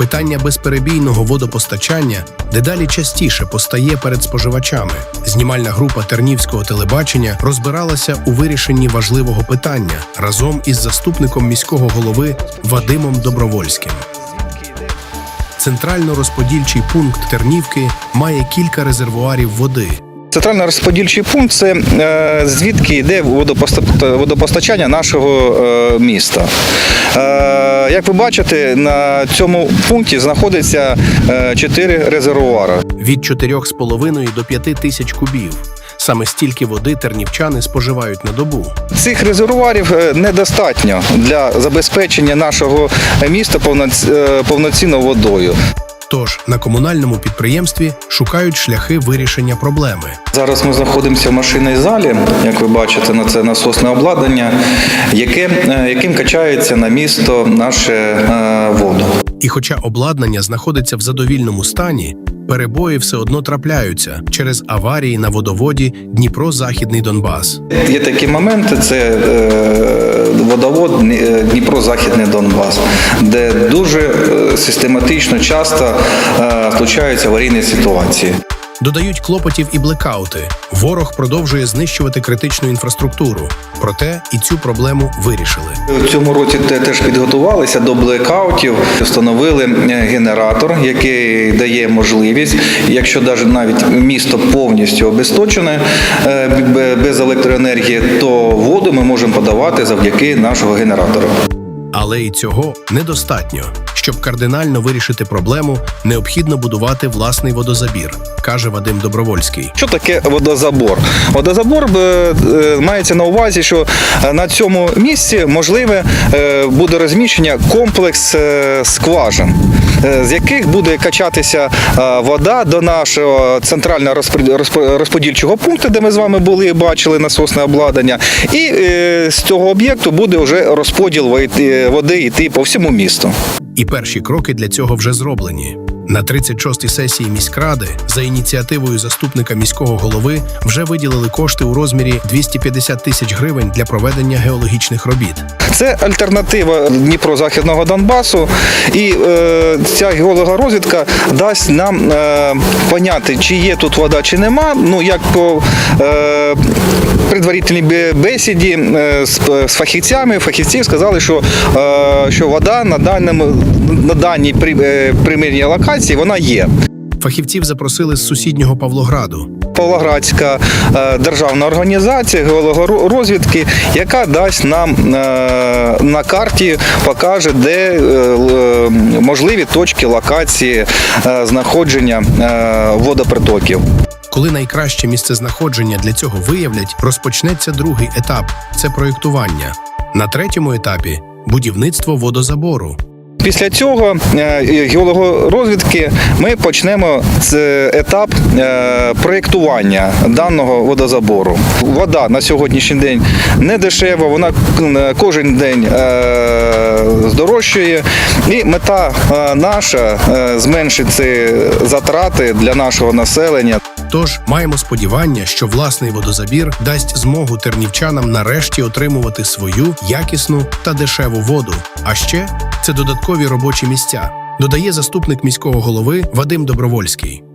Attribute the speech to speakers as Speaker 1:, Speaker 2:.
Speaker 1: Питання безперебійного водопостачання дедалі частіше постає перед споживачами. Знімальна група Тернівського телебачення розбиралася у вирішенні важливого питання разом із заступником міського голови Вадимом Добровольським. Центрально-розподільчий пункт Тернівки має кілька резервуарів води.
Speaker 2: Центральний розподільчий пункт це е, звідки йде водопостачання нашого е, міста. Е, Як ви бачите, на цьому пункті знаходиться е, чотири резервуари.
Speaker 1: від 4,5 до 5 тисяч кубів. Саме стільки води тернівчани споживають на добу.
Speaker 2: Цих резервуарів недостатньо для забезпечення нашого міста повноц- повноцінною водою.
Speaker 1: Тож на комунальному підприємстві шукають шляхи вирішення проблеми.
Speaker 2: Зараз ми знаходимося в машинній залі, як ви бачите, на це насосне обладнання, яке, е, яким качається на місто наше е, воду.
Speaker 1: І хоча обладнання знаходиться в задовільному стані, перебої все одно трапляються через аварії на водоводі Дніпро-Західний Донбас.
Speaker 2: Є такі моменти, це е, водовод е, Дніпро-Західний Донбас, де дуже е, систематично часто случаються аварійні ситуації.
Speaker 1: Додають клопотів і блекаути. Ворог продовжує знищувати критичну інфраструктуру. Проте і цю проблему вирішили.
Speaker 2: В цьому році те- теж підготувалися до блекаутів, встановили е, генератор, який дає можливість, якщо навіть місто повністю обесточене е, без електроенергії, то воду ми можемо подавати завдяки нашого генератора.
Speaker 1: Але і цього недостатньо. Щоб кардинально вирішити проблему, необхідно будувати власний водозабір, каже Вадим Добровольський.
Speaker 2: Що таке водозабор? Водозабор е, е, мається на увазі, що е, на цьому місці можливе буде розміщення комплекс скважин, з яких буде качатися вода до нашого центрального розподільчого пункту, де ми з вами були і бачили насосне обладнання. І з цього об'єкту буде вже розподіл води йти по всьому місту.
Speaker 1: І перші кроки для цього вже зроблені. На 36-й сесії міськради за ініціативою заступника міського голови вже виділили кошти у розмірі 250 тисяч гривень для проведення геологічних робіт.
Speaker 2: Це альтернатива Дніпро-Західного Донбасу, і е, ця геологорозвідка дасть нам е, поняти, чи є тут вода, чи нема. Ну як по е, предварительній бе- бесіді з, з фахівцями, фахівці сказали, що, що вода на даному на даній при, примірній локації вона є.
Speaker 1: Фахівців запросили з сусіднього Павлограду.
Speaker 2: Павлоградська е, державна організація геологорозвідки, яка дасть нам е, на карті, покаже, де е, можливі точки локації знаходження водопритоків.
Speaker 1: Коли найкраще місцезнаходження для цього виявлять, розпочнеться другий етап це проєктування. На третьому етапі будівництво водозабору.
Speaker 2: Після цього е, геологорозвідки ми почнемо з етап е, проєктування даного водозабору. Вода на сьогоднішній день не дешева, вона е, кожен день е, здорожчує. І мета е, наша е, зменшити затрати для нашого населення.
Speaker 1: Тож маємо сподівання, що власний водозабір дасть змогу тернівчанам нарешті отримувати свою якісну та дешеву воду. А ще це додаткові робочі місця, додає заступник міського голови Вадим Добровольський.